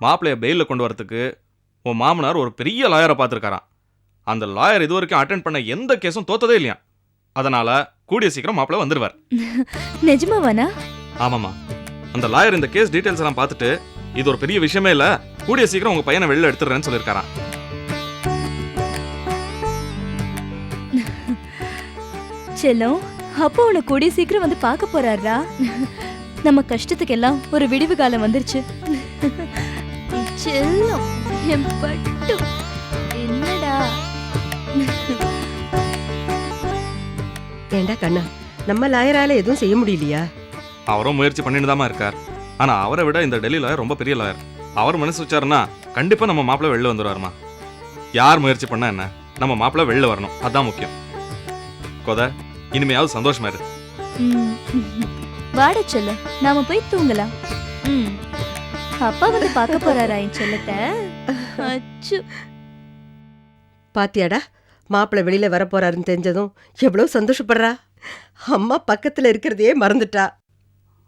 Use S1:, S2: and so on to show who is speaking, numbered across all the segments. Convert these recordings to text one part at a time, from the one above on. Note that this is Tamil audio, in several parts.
S1: மாப்பிள்ளைய பெயிலில் கொண்டு வரதுக்கு உன் மாமனார் ஒரு பெரிய லாயரை பார்த்துருக்காராம். அந்த லாயர் இது வரைக்கும் அட்டென்ட் பண்ண எந்த கேஸும் தோத்ததே இல்லையா? அதனால கூடிய சீக்கிரம் மாப்பிள்ளை வந்துருவார்.
S2: நிஜமாவானா?
S1: ஆமாம்மா. அந்த லாயர் இந்த கேஸ் டீடைல்ஸ் எல்லாம் பார்த்துட்டு இது ஒரு பெரிய விஷயமே இல்ல கூடிய சீக்கிரம் உங்க பையனை வெளில எடுத்துடுறேன்னு சொல்லியிருக்காராம்.
S2: செல்லம் அப்போ உன்னை கூடிய சீக்கிரம் வந்து பார்க்க போறாரா நம்ம கஷ்டத்துக்கு எல்லாம் ஒரு விடிவு காலம் வந்துருச்சு. செல்லம். என் பட்டு. என்னடா?
S3: ஏண்டா கண்ணா நம்ம லாயரால எதுவும் செய்ய முடியலையா?
S1: அவரும் முயற்சி பண்ணிட்டு தாம்மா இருக்கார். ஆனா அவரை விட இந்த டெல்லி லாயர் ரொம்ப பெரிய லாயர். அவர் மனசு வச்சாருன்னா கண்டிப்பா நம்ம மாப்பிள்ளை வெளில வந்துருவாருமா யார் முயற்சி பண்ணா என்ன? நம்ம மாப்பிள்ளை வெளில வரணும். அதான் முக்கியம். கொத இனிமையாவது சந்தோஷமா இரு.
S2: வாடா செல்லம். நாம போய் தூங்கலாம். அப்பா வந்து பார்க்க போறாரா என் செல்லத்தை? அச்சு.
S3: பாத்தியாடா மாப்பிள்ளை வெளியில வரப்போறாருன்னு தெரிஞ்சதும் எவ்வளவு சந்தோஷப்படுறா. அம்மா பக்கத்துல இருக்கிறதையே மறந்துட்டா.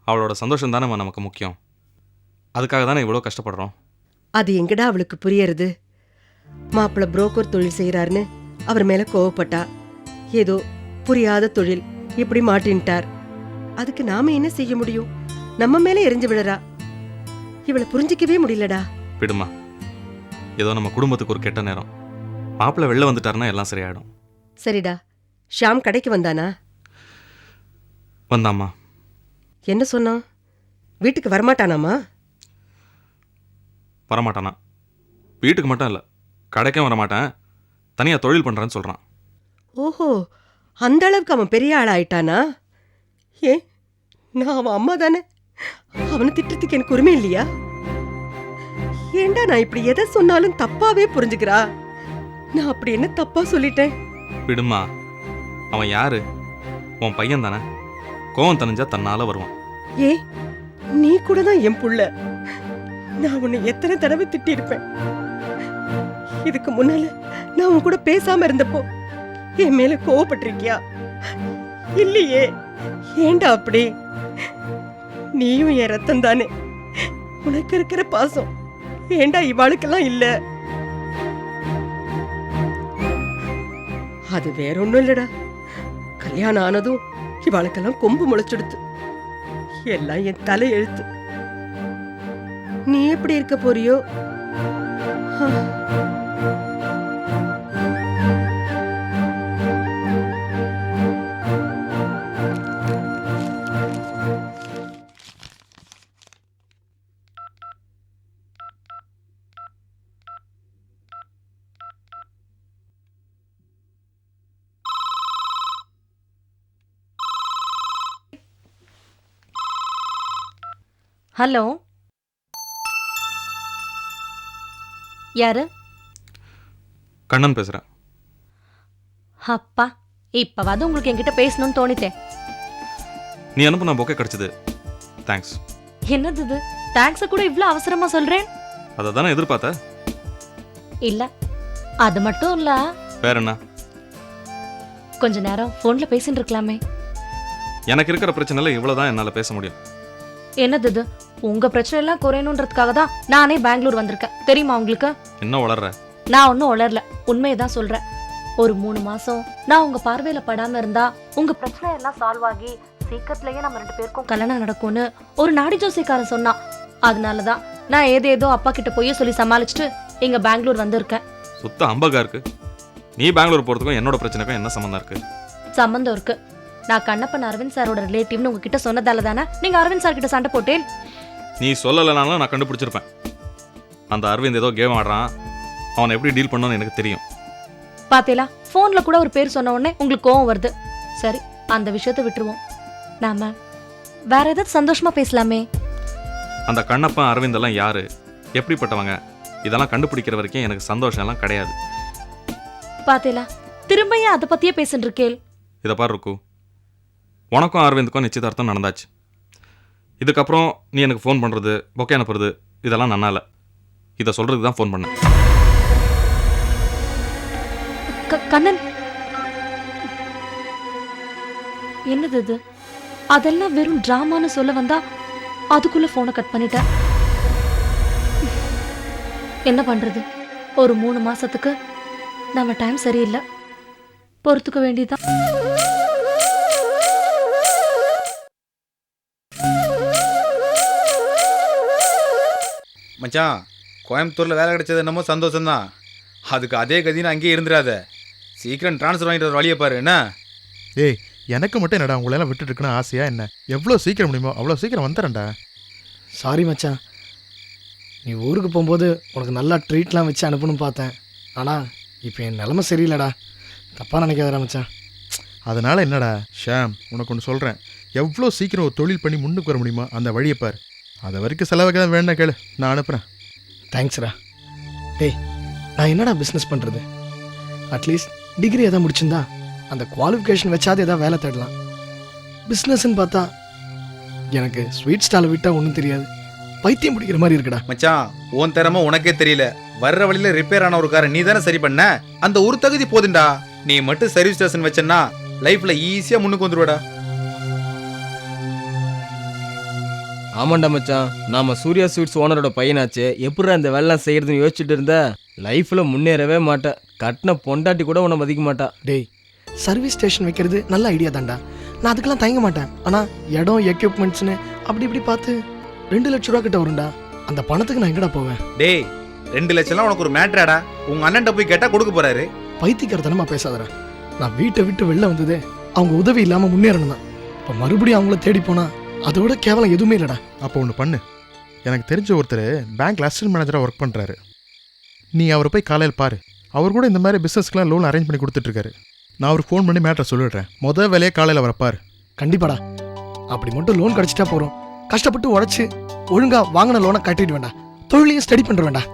S1: அவளோட சந்தோஷம் தானே நமக்கு முக்கியம். அதுக்காக தானே இவ்வளோ கஷ்டப்படுறோம்.
S3: அது எங்கடா அவளுக்கு புரியறது? மாப்பிள்ளை புரோக்கர் தொழில் செய்யறாருன்னு அவர் மேல கோவப்பட்டா. ஏதோ புரியாத தொழில் இப்படி மாட்டின்ட்டார். அதுக்கு நாம என்ன செய்ய முடியும்? நம்ம மேல எரிஞ்சு விடுறா இவளை புரிஞ்சிக்கவே முடியலடா.
S1: விடுமா. ஏதோ நம்ம குடும்பத்துக்கு ஒரு கெட்ட நேரம். மாப்பிள்ளை வெளில வந்துட்டாருன்னா எல்லாம் சரியாயிடும்.
S3: சரிடா. ஷாம் கடைக்கு வந்தானா?
S1: வந்தாம்மா.
S3: என்ன சொன்னான் வீட்டுக்கு வரமாட்டானாமா
S1: வரமாட்டானா? வீட்டுக்கு மட்டும் இல்லை. கடைக்கும் வரமாட்டேன். தனியாக தொழில் பண்ணுறேன்னு சொல்கிறான்
S3: ஓஹோ அந்த அளவுக்கு அவன் பெரிய ஆள் ஆயிட்டானா? ஏ நான் அவன் அம்மா தானே? அவனை திட்டுறதுக்கு எனக்கு உரிமை இல்லையா? ஏண்டா நான் இப்படி எதை சொன்னாலும் தப்பாவே புரிஞ்சுக்கிறா? நான் அப்படி என்ன தப்பா சொல்லிட்டேன்?
S1: விடுமா அவன் யாரு? உன் பையன் தானே? கோவம் தணிஞ்சா தன்னால வருவான்.
S3: ஏ நீ கூட தான் என் புள்ள. நான் உன்னை எத்தனை தடவை திட்டியிருப்பேன். இதுக்கு முன்னால நான் உன் கூட பேசாம இருந்தப்போ என் மேல கோவப்பட்டிருக்கியா? இல்லையே ஏண்டா அப்படி? நீயும் என் ரத்தம் தானே உனக்கு இருக்கிற பாசம் ஏண்டா இவாளுக்கெல்லாம் இல்ல? அது வேற ஒண்ணும் இல்லடா. கல்யாணம் ஆனதும் இவாளுக்கெல்லாம் கொம்பு முளைச்சிடுத்து. எல்லாம் என் தலை எழுத்து. நீ எப்படி இருக்க போறியோ?
S4: ஹலோ. யாரு?
S1: கண்ணன் பேசுகிறேன்
S4: அப்பா இப்பவாது உங்களுக்கு என்கிட்ட பேசணும்னு தோணித்தேன்
S1: நீ அனுப்புன பொக்கே கிடச்சிது. தேங்க்ஸ்
S4: என்னது இது? தேங்க்ஸ கூட இவ்ளோ அவசரமா சொல்றேன்?
S1: அதை தானே எதிர்பார்த்த?
S4: இல்ல அது மட்டும் இல்ல.
S1: வேற என்ன?
S4: கொஞ்ச நேரம் போன்ல பேசிட்டு இருக்கலாமே.
S1: எனக்கு இருக்கிற பிரச்சனைல இவ்வளோ தான் என்னால் பேச முடியும்.
S4: என்னது இது? உங்க பிரச்சனை எல்லாம் குறையணுன்றதுக்காக தான் நானே பெங்களூர் வந்திருக்கேன். தெரியுமா உங்களுக்கு?
S1: என்ன வளர்ற
S4: நான் ஒன்னும் உளரல. உண்மையை தான் சொல்றேன். ஒரு மூணு மாசம் நான் உங்க பார்வையில படாம இருந்தா உங்க பிரச்சனை எல்லாம் சால்வ் ஆகி சீக்கிரத்திலேயே நம்ம ரெண்டு பேருக்கும் கல்யாணம் நடக்கும்னு ஒரு நாடி ஜோசிக்காரன் சொன்னான். அதனாலதான் நான் ஏதேதோ அப்பா கிட்ட போய் சொல்லி சமாளிச்சுட்டு இங்க பெங்களூர் வந்திருக்கேன்.
S1: சுத்த அம்பகா இருக்கு. நீ பெங்களூர் போகிறதுக்கும் என்னோட பிரச்சனைக்கும் என்ன சம்மந்தம் இருக்கு?
S4: சம்மந்தம் இருக்கு. நான் கண்ணப்பன் அரவிந்த் சாரோட ரிலேட்டிவ்னு உங்ககிட்ட சொன்னதால தானே நீங்க அரவிந்த் சார் கிட்ட சண்டை போட்டேன்?
S1: நீ சொல்லலைனாலும் நான் கண்டுபிடிச்சிருப்பேன். அந்த அரவிந்த் ஏதோ கேம் ஆடுறான். அவனை எப்படி டீல் பண்ணணும்னு எனக்கு தெரியும்.
S4: பாத்தீங்களா போன்ல கூட ஒரு பேர் சொன்ன உடனே உங்களுக்கு கோவம் வருது. சரி அந்த விஷயத்தை விட்டுருவோம். நாம வேற ஏதாவது சந்தோஷமா பேசலாமே?
S1: அந்த கண்ணப்பன் அரவிந்த் எல்லாம் யாரு? எப்படிப்பட்டவங்க? இதெல்லாம் கண்டுபிடிக்கிற வரைக்கும் எனக்கு சந்தோஷம் எல்லாம் கிடையாது.
S4: பாத்தீங்களா திரும்ப ஏன் அதை பத்தியே பேசிட்டு இருக்கேள்?
S1: இதை பாரு உனக்கும் அரவிந்துக்கும் நிச்சயதார்த்தம் நடந்தாச்சு. இதுக்கப்புறம் நீ எனக்கு ஃபோன் பண்ணுறது பொக்கே அனுப்புறது இதெல்லாம் நன்னால இதை சொல்கிறதுக்கு தான் ஃபோன் பண்ணேன்.
S4: க- கண்ணன். என்னது இது? அதெல்லாம் வெறும் ட்ராமான்னு சொல்ல வந்தா அதுக்குள்ள போனை கட் பண்ணிட்டேன் என்ன பண்றது? ஒரு மூணு மாசத்துக்கு நம்ம டைம் சரியில்லை. பொறுத்துக்க வேண்டியதுதான்.
S5: மச்சான் கோயம்புத்தூரில் வேலை கிடைச்சது என்னமோ சந்தோஷம்தான். அதுக்கு அதே கதின்னு அங்கேயே இருந்துடாத சீக்கிரம் ட்ரான்ஸ்ஃபர் வாங்கிட்டு வர வழியை பாரு என்ன?
S6: ஏய் எனக்கு மட்டும் என்னடா உங்களெல்லாம் விட்டுட்டு இருக்குன்னு ஆசையா என்ன? எவ்வளோ சீக்கிரம் முடியுமோ அவ்வளோ சீக்கிரம் வந்துடுறேன்டா.
S7: சாரி மச்சான். நீ ஊருக்கு போகும்போது உனக்கு நல்லா ட்ரீட்லாம் வச்சு அனுப்பணும்னு பார்த்தேன். ஆனால் இப்போ என் நிலமை சரியில்லைடா. தப்பாக நினைக்காதடா மச்சான்.
S6: அதனால என்னடா? ஷாம் உனக்கு ஒன்று சொல்கிறேன் எவ்வளோ சீக்கிரம் ஒரு தொழில் பண்ணி முன்னுக்கு வர முடியுமோ அந்த வழியை பார். அது வரைக்கும் செலவுக்கு தான் வேணும் கேளு. நான் அனுப்புகிறேன்
S7: தேங்க்ஸ்டா டேய் நான் என்னடா பிஸ்னஸ் பண்ணுறது அட்லீஸ்ட் டிகிரி எதாவது முடிச்சிருந்தா அந்த குவாலிஃபிகேஷன் வச்சாது எதாவது வேலை தேடலாம். பிஸ்னஸ்ன்னு பார்த்தா எனக்கு ஸ்வீட் ஸ்டாலை விட்டால் ஒன்றும் தெரியாது. பைத்தியம் பிடிக்கிற மாதிரி இருக்குடா.
S5: மச்சான் உன் திறமை உனக்கே தெரியல. வர்ற வழியில ரிப்பேர் ஆன ஒரு காரை நீ தானே சரி பண்ண? அந்த ஒரு தகுதி போதுண்டா நீ மட்டும் சர்வீஸ் ஸ்டேஷன் வச்சேன்னா லைஃப்ல ஈஸியா முன்னுக்கு வந்துருவடா.
S8: ஆமாண்டா மச்சான். நாம சூர்யா ஸ்வீட்ஸ் ஓனரோட பையனாச்சே. எப்படிடா இந்த வேலைலாம் செய்யறதுன்னு யோசிச்சுட்டு இருந்த? லைஃப்ல முன்னேறவே மாட்டேன் கட்டின பொண்டாட்டி கூட உன்னை மதிக்க மாட்டா.
S7: டேய் சர்வீஸ் ஸ்டேஷன் வைக்கிறது நல்ல ஐடியா தான்டா. நான் அதுக்கெல்லாம் தயங்க மாட்டேன். ஆனால் இடம் எக்யூப்மெண்ட்ஸ்னு அப்படி இப்படி பார்த்து ரெண்டு லட்ச ரூபா கிட்ட வரும்டா. அந்த பணத்துக்கு நான் எங்கடா போவேன்?
S5: டேய் ரெண்டு லட்சம்லாம் உனக்கு ஒரு மேட்ராடா உங்க அண்ணன்ட்ட போய் கேட்டா கொடுக்க போறாரு.
S7: பைத்தியக்காரத்தனமா பேசாதடா. நான் வீட்டை விட்டு வெளில வந்ததே அவங்க உதவி இல்லாமல் முன்னேறணும் தான் இப்போ மறுபடியும் அவங்கள தேடி போனா அதோட கேவலம் எதுவுமே இல்லைடா.
S6: அப்போ ஒன்று பண்ணு. எனக்கு தெரிஞ்ச ஒருத்தர் பேங்க்ல அசிஸ்டன்ட் மேனேஜராக ஒர்க் பண்ணுறாரு நீ அவரை போய் காலையில் பாரு. அவர் கூட இந்த மாதிரி பிஸ்னஸ்க்குலாம் லோன் அரேஞ்ச் பண்ணி கொடுத்துட்ருக்காரு. நான் அவருக்கு ஃபோன் பண்ணி மேட்டரை சொல்லிடுறேன். முதல் வேலையே காலையில் அவரை பாரு.
S7: கண்டிப்பாடா. அப்படி மட்டும் லோன் கிடைச்சிட்டா போறோம் கஷ்டப்பட்டு உழைச்சு ஒழுங்கா வாங்கின லோனை கட்டிட்டு வேண்டாம். தொழிலையும் ஸ்டடி பண்ற வேண்டாம்.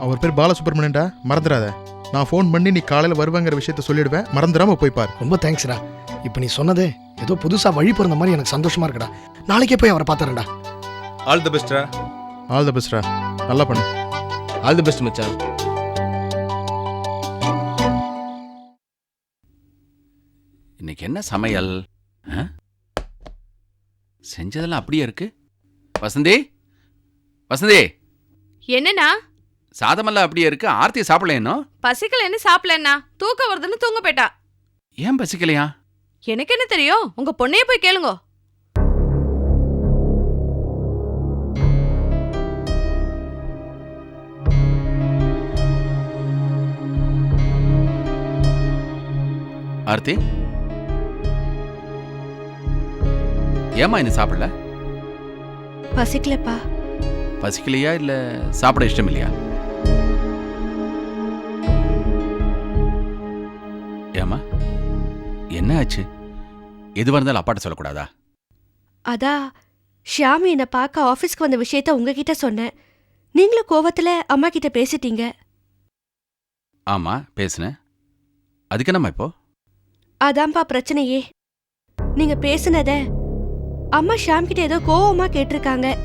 S6: அவர் பேர் பாலசுப்ரமணியன்டா. மறந்துடாத. நான் ஃபோன் பண்ணி நீ காலையில் வருவேங்கிற விஷயத்த சொல்லிடுவேன். மறந்துடாம போய் பாரு.
S7: ரொம்ப தேங்க்ஸ்டா இப்போ நீ சொன்னதே ஏதோ புதுசா வழி பிறந்த மாதிரி எனக்கு சந்தோஷமா இருக்குடா. நாளைக்கே போய் அவரை பார்த்துறேன்டா
S5: ஆல் தி பெஸ்ட்ரா
S6: ஆல் த பெஸ்ட்ரா நல்லா பண்ணு.
S8: ஆல் தி பெஸ்ட் மச்சான்.
S9: இன்னைக்கு என்ன சமையல்? ஆ? செஞ்சதெல்லாம் அப்படியே இருக்கு. வசந்தி? வசந்தி?
S10: என்னண்ணா?
S9: சாதமெல்லாம் அப்படியே இருக்கு. ஆர்த்தி சாப்பிடல இன்னும்?
S10: பசிக்கலன்னு சாப்பிடலண்ணா? தூக்கம் வருதுன்னு தூங்க போயிட்டா.
S9: ஏன் பசிக்கலையா?
S10: எனக்கு என்ன தெரியும்? உங்க பொண்ணையே போய் கேளுங்க.
S9: ஆர்த்தி? ஏமா இன்னும் சாப்பிடல?
S2: பசிக்கலப்பா.
S9: பசிக்கலையா இல்ல சாப்பிட இஷ்டம் இல்லையா என்ன ஆச்சு எதுவாக இருந்தாலும் அப்பாட்ட சொல்லக்கூடாதா?
S2: அதான் ஷியாம் என்னை பார்க்க ஆஃபீஸ்க்கு வந்த விஷயத்த உங்ககிட்ட சொன்னேன். நீங்களும் கோவத்துல அம்மா கிட்ட பேசிட்டீங்க.
S9: ஆமா பேசுனேன். அதுக்கு என்னம்மா இப்போ?
S2: அதான்ப்பா பிரச்சனையே. நீங்க பேசுனத அம்மா ஷியாம் கிட்ட ஏதோ கோவமா கேட்டிருக்காங்க.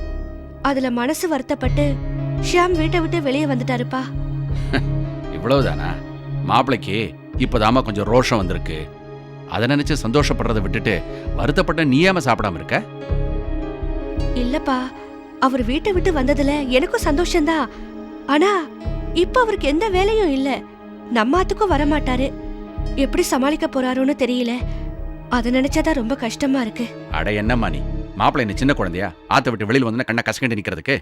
S2: அதுல மனசு வருத்தப்பட்டு ஷியாம் வீட்டை விட்டு வெளியே வந்துட்டாருப்பா.
S9: இவ்வளவுதானா? மாப்பிளைக்கு இப்போதாம்மா கொஞ்சம் ரோஷம் வந்திருக்கு. அதை நினைச்சு சந்தோஷப்படுறதை விட்டுட்டு வருத்தப்பட்ட நீ ஏமா சாப்பிடாம இருக்க?
S2: இல்லப்பா அவர் வீட்டை விட்டு வந்ததுல எனக்கும் சந்தோஷம்தான். ஆனா இப்ப அவருக்கு எந்த வேலையும் இல்ல. நம்ம ஆத்துக்கும் வர மாட்டாரு எப்படி சமாளிக்க போறாரோன்னு தெரியல. அதை நினைச்சாதான் ரொம்ப கஷ்டமா இருக்கு.
S9: அட என்னம்மா நீ? மாப்பிள்ளை என்ன சின்ன குழந்தையா? ஆத்த விட்டு வெளியில் வந்து கண்ணை கசக்கண்டு நிக்கிறதுக்கு?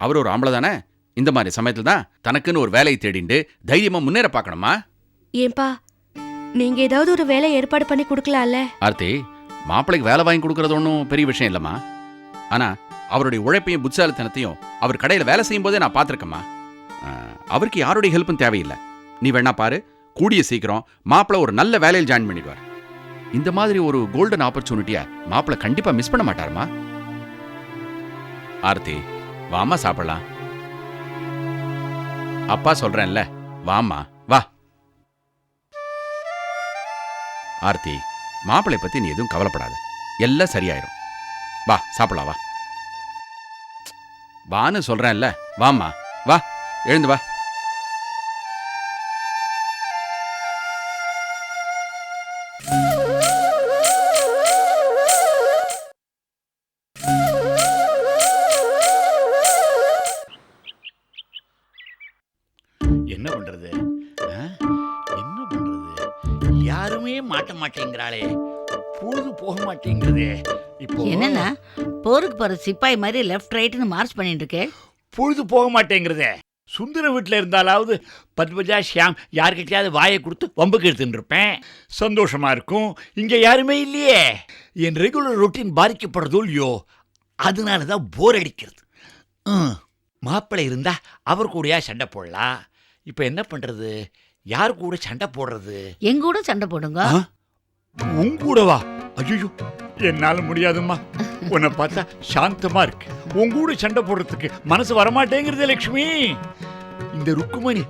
S9: அவர் ஒரு ஆம்பளை தானே? இந்த மாதிரி சமயத்துல தான் தனக்குன்னு ஒரு வேலையை தேடிண்டு தைரியமா முன்னேற பார்க்கணுமா?
S2: ஏன்பா நீங்க ஏதாவது ஒரு வேலை ஏற்பாடு பண்ணி கொடுக்கலாம்ல?
S9: ஆர்த்தி மாப்பிளைக்கு வேலை வாங்கி கொடுக்கறது ஒன்றும் பெரிய விஷயம் இல்லைம்மா. ஆனா அவருடைய உழைப்பையும் புத்தாலத்தனத்தையும் அவர் கடையில் வேலை செய்யும் போதே நான் பார்த்துருக்கேம்மா. அவருக்கு யாருடைய ஹெல்ப்பும் தேவையில்லை. நீ வேணா பாரு கூடிய சீக்கிரம் மாப்பிள்ள ஒரு நல்ல வேலையில் ஜாயின் பண்ணிடுவார் இந்த மாதிரி ஒரு கோல்டன் ஆப்பர்ச்சுனிட்டியை மாப்பிள்ள கண்டிப்பா மிஸ் பண்ண மாட்டாருமா ஆர்த்தி வாமா சாப்பிடலாம். அப்பா சொல்றேன்ல வாமா ஆர்த்தி மாப்பிளை பத்தி நீ எதுவும் கவலைப்படாது. எல்லாம் சரியாயிரும். வா சாப்பிடலாம் வா. வான்னு சொல்கிறேன்ல வாம்மா. வா எழுந்து வா.
S11: யாருமே மாட்ட மாட்டேங்கிறாளே. பொழுது போக மாட்டேங்குதே. இப்போ
S12: என்னண்ணா? போருக்கு போற சிப்பாய் மாதிரி லெஃப்ட் ரைட்னு மார்ச் பண்ணிட்டு இருக்கே.
S11: பொழுது போக மாட்டேங்கிறதே சுந்தர வீட்டில் இருந்தாலாவது பத்மஜா ஷியாம் யார்கிட்டயாவது வாயை கொடுத்து வம்புக்கு எடுத்துட்டு இருப்பேன். சந்தோஷமா இருக்கும். இங்க யாருமே இல்லையே. என் ரெகுலர் ரொட்டீன் பாதிக்கப்படுறதோ இல்லையோ அதனால தான் போர் அடிக்கிறது. மாப்பிள்ளை இருந்தா அவர் கூடயா சண்டை போடலாம். இப்போ என்ன பண்றது? யார் கூட சண்டை போடுறது?
S12: எங்க கூட சண்டை போடுங்க?
S11: உன் கூடவா? ஐயோ என்னால முடியாதும்மா. உன்னை பார்த்தா சாந்தமா இருக்கு. உன் கூட சண்டை போடுறதுக்கு மனசு வரமாட்டேங்கிறது லட்சுமி. இந்த ருக்குமணி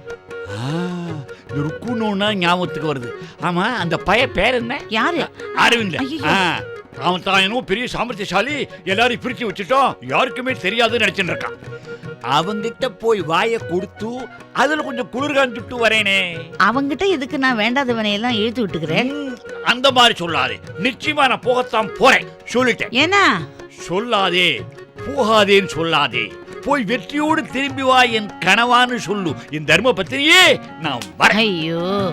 S11: இந்த ருக்குன்னு ஞாபகத்துக்கு வருது. ஆமா அந்த பைய பேர் என்ன?
S12: யாரு?
S11: அரவிந்த். அவன் தான் பெரிய சாமர்த்தியசாலி எல்லாரையும் பிரிச்சு வச்சுட்டோம். யாருக்குமே தெரியாதுன்னு நினைச்சுட்டு இருக்கான். அவங்கிட்ட போய் வாயை கொடுத்து அதுல கொஞ்சம் குளிர் காஞ்சுட்டு வரேனே.
S12: அவங்கிட்ட எதுக்கு நான் வேண்டாதவனையெல்லாம் இழுத்து விட்டுக்கிறேன்?
S11: அந்த மாதிரி சொல்லாதே. நிச்சயமா நான் போகத்தான் போறேன். சொல்லிட்டேன்.
S12: ஏன்னா
S11: சொல்லாதே. போகாதேன்னு சொல்லாதே. போய் வெற்றியோடு திரும்பி வா என் கனவான்னு சொல்லு. என் தர்ம பத்திரியே நான் வரேன்.
S12: ஐயோ.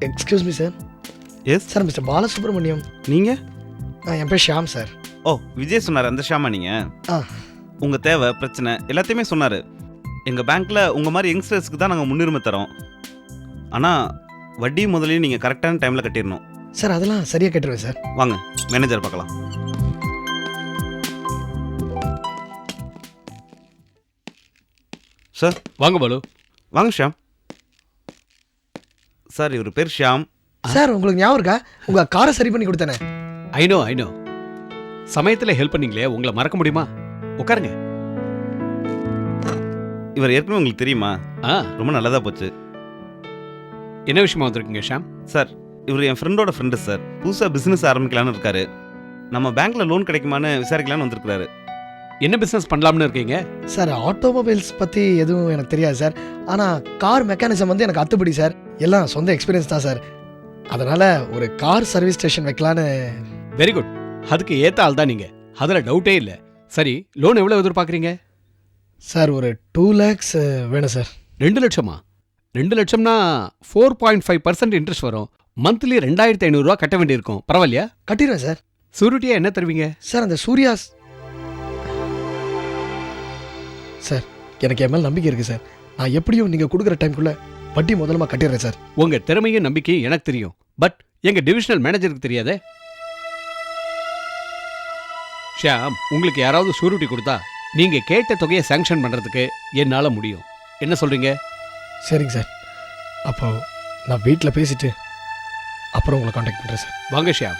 S7: Excuse me sir
S13: yes
S7: sir mister Balasubramaniam
S13: நீங்க?
S7: ஆ, என் பேர் ஷியாம் சார்
S13: ஓ விஜய் சொன்னார் அந்த ஷாமா நீங்க?
S7: ஆ.
S13: உங்க தேவை பிரச்சனை எல்லாத்தையுமே சொன்னாரு. எங்க பேங்க்ல உங்க மாதிரி யங்ஸ்டர்ஸ்க்கு தான் நாங்க முன்னுரிமை தரோம். ஆனா வட்டி முதலையும் நீங்க கரெக்டான டைம்ல கட்டிடணும்.
S7: சார் அதெல்லாம் சரியாக கேட்டுருவேன் சார்
S13: வாங்க மேனேஜர் பார்க்கலாம். சார்
S14: வாங்க பாலு.
S13: வாங்க ஷியாம். சார் இவர் பேர் ஷியாம்.
S7: சார் உங்களுக்கு ஞாபகம் இருக்கா? உங்க காரை சரி பண்ணி கொடுத்தேனே.
S14: ஐநோ ஐநோ சமயத்தில் ஹெல்ப் பண்ணீங்களே உங்களை மறக்க முடியுமா? உட்காருங்க.
S13: இவர் ஏற்கனவே உங்களுக்கு தெரியுமா?
S14: ஆ.
S13: ரொம்ப நல்லதா போச்சு.
S14: என்ன விஷயமா வந்திருக்கீங்க ஷாம்?
S13: சார் இவர் என் ஃப்ரெண்டோட ஃப்ரெண்டு சார். புதுசாக பிஸ்னஸ் ஆரம்பிக்கலான்னு இருக்காரு. நம்ம பேங்க்ல லோன் கிடைக்குமான்னு விசாரிக்கலான்னு வந்திருக்காரு
S14: என்ன பிஸ்னஸ் பண்ணலாம்னு இருக்கீங்க?
S7: சார் ஆட்டோமொபைல்ஸ் பற்றி எதுவும் எனக்கு தெரியாது சார். ஆனால் கார் மெக்கானிசம் வந்து எனக்கு அத்துப்படி சார். எல்லாம் சொந்த எக்ஸ்பீரியன்ஸ் தான் சார். அதனால் ஒரு கார் சர்வீஸ் ஸ்டேஷன் வைக்கலான்னு
S14: வெரி குட் அதுக்கு ஏத்த ஆள் தான் நீங்க. அதில் டவுட்டே இல்லை. சரி லோன் எவ்வளோ எதிர்பார்க்குறீங்க?
S7: சார் ஒரு டூ லேக்ஸ் வேணும் சார்
S14: ரெண்டு லட்சமா? ரெண்டு லட்சம்னா four point five percent interest வரும். மந்த்லி ரெண்டாயிரத்தி ஐநூறுரூவா கட்ட வேண்டியிருக்கும். பரவாயில்லையா?
S7: கட்டிடுவேன் சார்
S14: சூரிட்டியா என்ன தருவீங்க?
S7: சார் அந்த சூர்யாஸ் சார் எனக்கு என் மேல் நம்பிக்கை இருக்குது சார் நான் எப்படியும் நீங்கள் கொடுக்குற டைம்குள்ளே வட்டி முதலமாக கட்டிடுறேன் சார்
S14: உங்க திறமையும் நம்பிக்கையும் எனக்கு தெரியும். பட் எங்க டிவிஷனல் மேனேஜருக்கு தெரியாதே? ஷியாம் உங்களுக்கு யாராவது ஷூரிட்டி கொடுத்தா நீங்க கேட்ட தொகையை சாங்ஷன் பண்றதுக்கு என்னால முடியும். என்ன சொல்றீங்க?
S7: சரிங்க சார். அப்போ நான் வீட்டில் பேசிட்டு அப்புறம் உங்களை காண்டாக்ட் பண்ணுறேன் சார்.
S14: வாங்க ஷியாம்.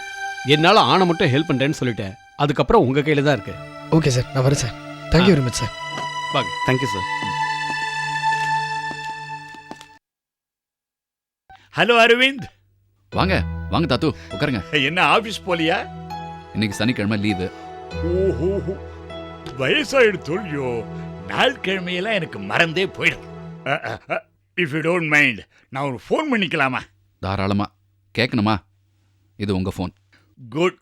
S14: என்னால ஆன மட்டும் ஹெல்ப் பண்றேன்னு சொல்லிட்டேன். அதுக்கப்புறம் உங்க கையில தான் இருக்கு.
S7: ஓகே சார் நான் வரேன் sir. Thank you very much sir.
S14: வாங்க.
S13: Thank you sir
S11: hello Aravind
S9: வாங்க வாங்க தாத்து உட்காருங்க.
S11: என்ன ஆபீஸ் போலியா?
S9: இன்னைக்கு சனிக்கிழமை லீவு.
S11: ஓஹோ வயசாயிடுத்து இல்லையோ நாள் கிழமையெல்லாம் எனக்கு மறந்தே போயிடும். இஃப் யூ டோன்ட் மைண்ட் நான் ஒரு ஃபோன் பண்ணிக்கலாமா?
S9: தாராளமா. கேட்கணுமா இது உங்க ஃபோன்
S11: குட்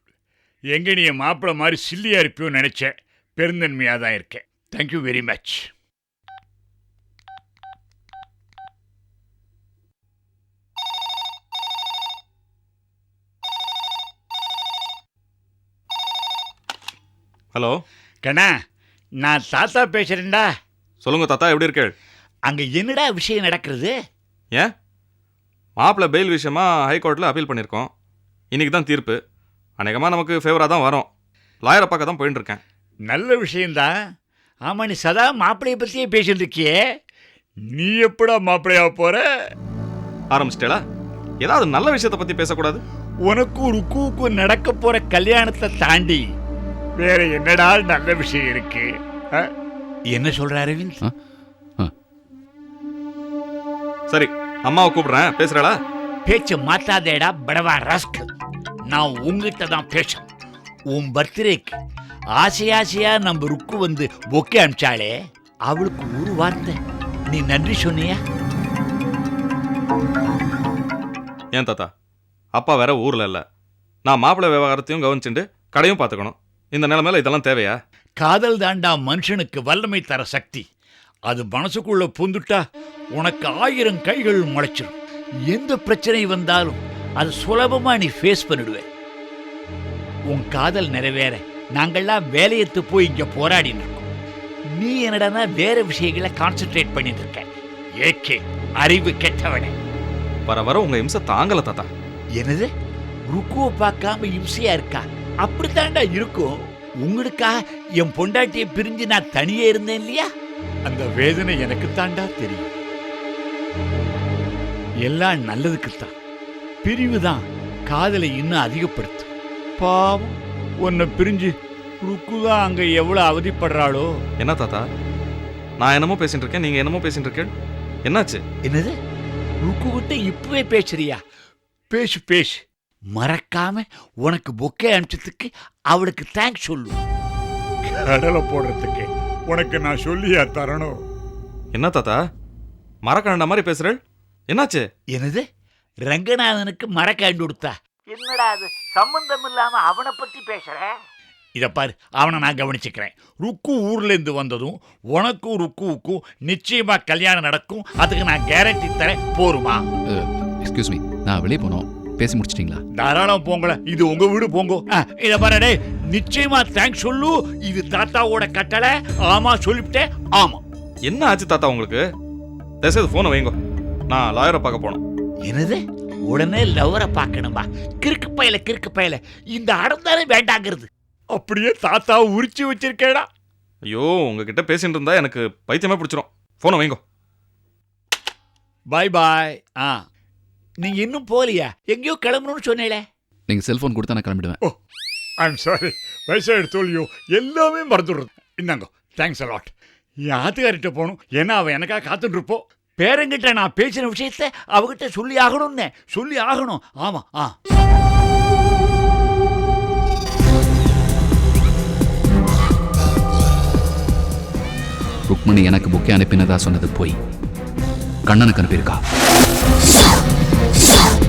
S11: எங்க நீ மாப்பிள்ளை மாதிரி சில்லியா இருப்பியோன்னு நினைச்சேன் பெருந்தன்மையாக தான் இருக்கேன். Thank you very much
S1: hello.
S11: கண்ணா நான் தாத்தா பேசுறேன்டா.
S1: சொல்லுங்க தாத்தா எப்படி இருக்கேள்
S11: அங்க என்னடா விஷயம் நடக்கிறது?
S1: ஏன்? மாப்பிள்ளை பெயில் விஷயமா ஹைகோர்ட்டில் அப்பீல் பண்ணியிருக்கோம். இன்னைக்கு தான் தீர்ப்பு. அநேகமாக நமக்கு ஃபேவராக தான் வரும். லாயரை பார்க்க தான் போயின்னு இருக்கேன்.
S11: நல்ல விஷயம்தான். ஆமா நீ சதா மாப்பிள்ளைய பத்தியே பேசிட்டு இருக்கியே நீ எப்படா மாப்பிள்ளையா போற?
S1: ஆரம்பிச்சிட்டேளா? ஏதாவது நல்ல விஷயத்தை பற்றி பேசக்கூடாது.
S11: உனக்கும் ருக்குவுக்கும் நடக்க போற கல்யாணத்தை தாண்டி வேற என்னடா நல்ல விஷயம் இருக்கு? ஆ? என்ன சொல்ற அரவிந்த்?
S1: சரி அம்மாவை கூப்பிடுறேன். பேசுகிறாளா
S11: பேச்ச மாத்தாதேடா படவா ரஸ்க் நான் உங்ககிட்ட தான் பேசணும். உன் பர்த்டேக்கு ஆசை ஆசையா நம்ம ருக்கு வந்து பொக்கே அனுப்பிச்சாளே அவளுக்கு ஒரு வார்த்தை. நீ நன்றி சொன்னியா?
S1: ஏன் தாத்தா? அப்பா வேற ஊரில் இல்லை. நான் மாப்பிள்ளை விவகாரத்தையும் கவனிச்சுட்டு கடையும் பார்த்துக்கணும். இந்த நிலைமையில இதெல்லாம் தேவையா?
S11: காதல் தாண்டா மனுஷனுக்கு வல்லமை தர சக்தி. அது மனசுக்குள்ள புந்துட்டா உனக்கு ஆயிரம் கைகள் முளைச்சிடும் எந்த பிரச்சனை வந்தாலும் அது சுலபமா நீ ஃபேஸ் பண்ணிடுவே. உன் காதல் நிறைவேற. நாங்கள்லாம் வேலையத்து போய் இங்க போராடின்னு இருக்கோம். நீ என்னடா வேற விஷயங்களை கான்சென்ட்ரேட் பண்ணிட்டு இருக்க. ஏகே அறிவு கெட்டவனே.
S1: வர வர உங்க இம்சை தாங்கல தாத்தா.
S11: என்னது? ருக்குவை பார்க்காம இம்சையா இருக்கா? அப்படித்தாண்டா இருக்கும். உங்களுக்காக என் பொண்டாட்டியை பிரிஞ்சு நான் தனியே இருந்தேன் இல்லையா? அந்த வேதனை எனக்கு தாண்டா தெரியும். எல்லாம் நல்லதுக்குத்தான். பிரிவு தான் காதலை இன்னும் அதிகப்படுத்தும். பாவம் உன்னை பிரிஞ்சு ருக்கு தான் அங்க எவ்வளவு அவதிப்படுறாளோ?
S1: என்ன தாத்தா? நான் என்னமோ பேசிட்டு இருக்கேன் நீங்க என்னமோ பேசிட்டு இருக்கேன். என்னாச்சு?
S11: என்னது? ருக்கு கிட்ட இப்பவே பேசுறியா? பேசு பேசு. மறக்காம உனக்கு பொக்கே அனுப்பிச்சதுக்கு அவளுக்கு தேங்க்ஸ் சொல்லு. கடலை போடுறதுக்கு உனக்கு நான் சொல்லியா தரணும்?
S1: என்ன தாத்தா? மறக்கண்ட மாதிரி பேசுறேள்? என்னாச்சு?
S11: என்னது? ரங்கநாதனுக்கு மரக்காண்டு கொடுத்தா? என்னடா அது? சம்பந்தம் இல்லாம அவனை பத்தி பேசுற? இத பாரு அவனை நான் கவனிச்சுக்கிறேன். ருக்கு ஊர்ல இருந்து வந்ததும் உனக்கும் ருக்குவுக்கும் நிச்சயமா கல்யாணம் நடக்கும். அதுக்கு நான் கேரண்டி தரேன். போருமா?
S15: எக்ஸ்கியூஸ் மீ நான் வெளியே போனோம் பேசி முடிச்சிட்டிங்களா?
S11: தாராளம் போங்கள. இது உங்க வீடு போங்க. இத பாரு டேய் நிச்சயமா தேங்க்ஸ் சொல்லு. இது தாத்தாவோட கட்டளை. ஆமா சொல்லிவிட்டேன் ஆமா.
S1: என்ன ஆச்சு தாத்தா உங்களுக்கு? தயவுசெய்து ஃபோனை வைங்க. நான் லாயரை பார்க்க போனோம்
S11: என்னது? உடனே லவரை பார்க்கணுமா? கிறுக்கு பயல கிறுக்கு பயல. இந்த அடந்தானே வேண்டாங்கிறது. அப்படியே தாத்தா உரிச்சு வச்சிருக்கேடா.
S1: ஐயோ உங்ககிட்ட பேசிட்டு இருந்தா எனக்கு பைத்தியமே பிடிச்சிரும். ஃபோனை வைங்க.
S11: பாய் பாய் ஆ. நீங்க இன்னும் போகலையா? எங்கேயோ கிளம்பணும்னு சொன்னேலே.
S15: நீங்கள் செல்ஃபோன் கொடுத்தா நான் கிளம்பிடுவேன்.
S11: ஐம் சாரி வயசாயிடு தோல்வியோ எல்லாமே மறந்துடுறது. இந்தாங்க தேங்க்ஸ் அலாட் என் ஆத்துக்காரிட்ட போகணும். ஏன்னா அவன் எனக்காக காத்துட்டு இருப்போம் பேரங்கிட்ட நான் பேசின விஷயத்த அவகிட்ட சொல்லி ஆகணும்னே. சொல்லி ஆகணும். ஆமா ஆ.
S15: ருக்மணி எனக்கு புக்கே அனுப்பினதா சொன்னது போய். கண்ணனுக்கு அனுப்பியிருக்கா. Yeah.